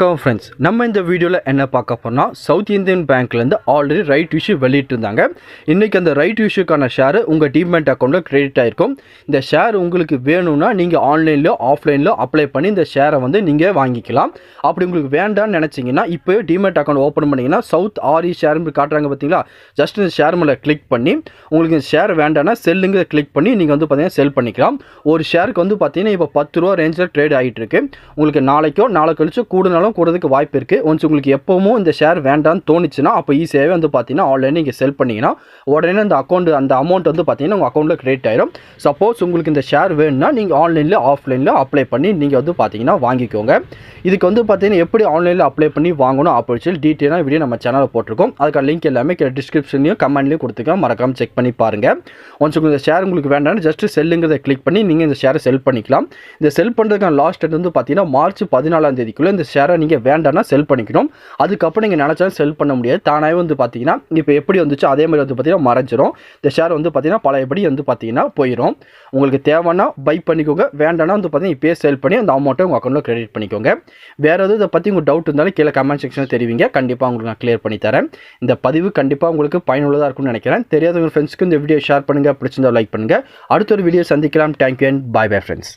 வணக்கம் ஃப்ரெண்ட்ஸ் நம்ம இந்த வீடியோவில் என்ன பார்க்க போனால் சவுத் இந்தியன் பேங்க்லேருந்து ஆல்ரெடி ரைட் இஷ்யூ வெளியிட்டிருந்தாங்க. இன்றைக்கி அந்த ரைட் இஷ்யூக்கான ஷேர் உங்கள் டிமெண்ட் அக்கௌண்ட்டில் கிரெடிட் ஆகிருக்கும் இந்த ஷேர் உங்களுக்கு வேணும்னா நீங்கள் ஆன்லைன்லையோ ஆஃப்லைன்லையோ அப்ளை பண்ணி இந்த ஷேரை வந்து நீங்கள் வாங்கிக்கலாம். அப்படி உங்களுக்கு வேண்டாம்னு நினச்சிங்கன்னா இப்போயே டிமெண்ட் அக்கௌண்ட் ஓப்பன் பண்ணிங்கன்னா சவுத் ஆரி ஷேர் காட்டுறாங்க பார்த்தீங்களா ஜஸ்ட் இந்த ஷேர் மேலே கிளிக் பண்ணி உங்களுக்கு இந்த ஷேர் வேண்டாம்னா செல்லுங்க கிளிக் பண்ணி நீங்கள் வந்து பார்த்தீங்கன்னா செல் பண்ணிக்கலாம். ஒரு ஷேருக்கு வந்து பார்த்தீங்கன்னா இப்போ பத்து ரூபா ரேஞ்சில் ட்ரேட் ஆகிட்டு இருக்கு உங்களுக்கு நாளைக்கோ நாளை கழிச்சோ கூடுனாலும் கூடுறதுக்கு வாய்ப்பு இருக்குது ஒன்ஸ் உங்களுக்கு எப்போவும் இந்த ஷேர் வேண்டாம்னு தோணுச்சுன்னா அப்போ ஈஸியாகவே வந்து பார்த்தீங்கன்னா ஆன்லைன் நீங்கள் செல் பண்ணிங்கன்னா உடனே அந்த அக்கௌண்ட் அந்த அமௌண்ட் வந்து பார்த்தீங்கன்னா உங்கள் அக்கௌண்ட்டில் கிரெடிட் ஆயிரும். சப்போஸ் உங்களுக்கு இந்த ஷேர் வேணும்னா நீங்கள் ஆன்லைனில் ஆஃப்லைனில் அப்ளை பண்ணி நீங்கள் வந்து பார்த்தீங்கன்னா வாங்கிக்கோங்க. இதுக்கு வந்து பார்த்தீங்கன்னா எப்படி ஆன்லைனில் அப்ளை பண்ணி வாங்கணும் அப்படின்னு சொல்லி டீட்டெயிலாக வீடியோ நம்ம சேனலில் போட்டிருக்கோம். அதுக்கான லிங்க் எல்லாமே டிஸ்கிரிப்ஷன்லையும் கமெண்ட்லையும் கொடுத்துருக்கோம் மறக்காமல் செக் பண்ணி பாருங்கள் ஒன்ஸ் உங்களுக்கு இந்த ஷேர் உங்களுக்கு வேண்டாம்னு ஜஸ்ட் செல்லுங்கிறத கிளிக் பண்ணி நீங்கள் இந்த ஷேரை செல் பண்ணிக்கலாம். இந்த செல் பண்ணுறதுக்கான லாஸ்ட் டேட் வந்து பார்த்தீங்கன்னா மார்ச் பதினாலாம் தேதிக்குள்ளே இந்த ஷேரை நீங்கள் வேண்டாம்னா செல் பண்ணிக்கணும். அதுக்கப்புறம் நீங்கள் நினச்சாலும் செல் பண்ண முடியாது. தானாகவே வந்து பார்த்தீங்கன்னா இப்போ எப்படி வந்துச்சோ அதே மாதிரி வந்து பார்த்தீங்கன்னா மறைஞ்சிரும். இந்த ஷேர் வந்து பார்த்தீங்கன்னா பழையபடி வந்து பார்த்தீங்கன்னா போயிடும் உங்களுக்கு தேவைன்னா பை பண்ணிக்கோங்க. வேண்டாம்னா வந்து பார்த்தீங்கன்னா இப்போயே செல் பண்ணி அந்த அமௌண்ட்டை உங்கள் அக்கௌண்ட்டில் கிரெடிட் பண்ணிக்கோங்க. வேறு எதுவும் இதை பற்றி உங்களுக்கு டவுட் இருந்தாலும் கீழே கமெண்ட் செக்ஷனில் தெரிவிங்க. கண்டிப்பாக உங்களுக்கு நான் கிளியர் பண்ணி தரேன். இந்த பதிவு கண்டிப்பாக உங்களுக்கு பயனுள்ளதாக இருக்கும்னு நினைக்கிறேன். தெரியாதவங்க ஃப்ரெண்ட்ஸ்க்கு இந்த வீடியோ ஷேர் பண்ணுங்கள் பிடிச்சிருந்தா லைக் பண்ணுங்கள் அடுத்த ஒரு வீடியோ சந்திக்கலாம். Thank you and bye bye friends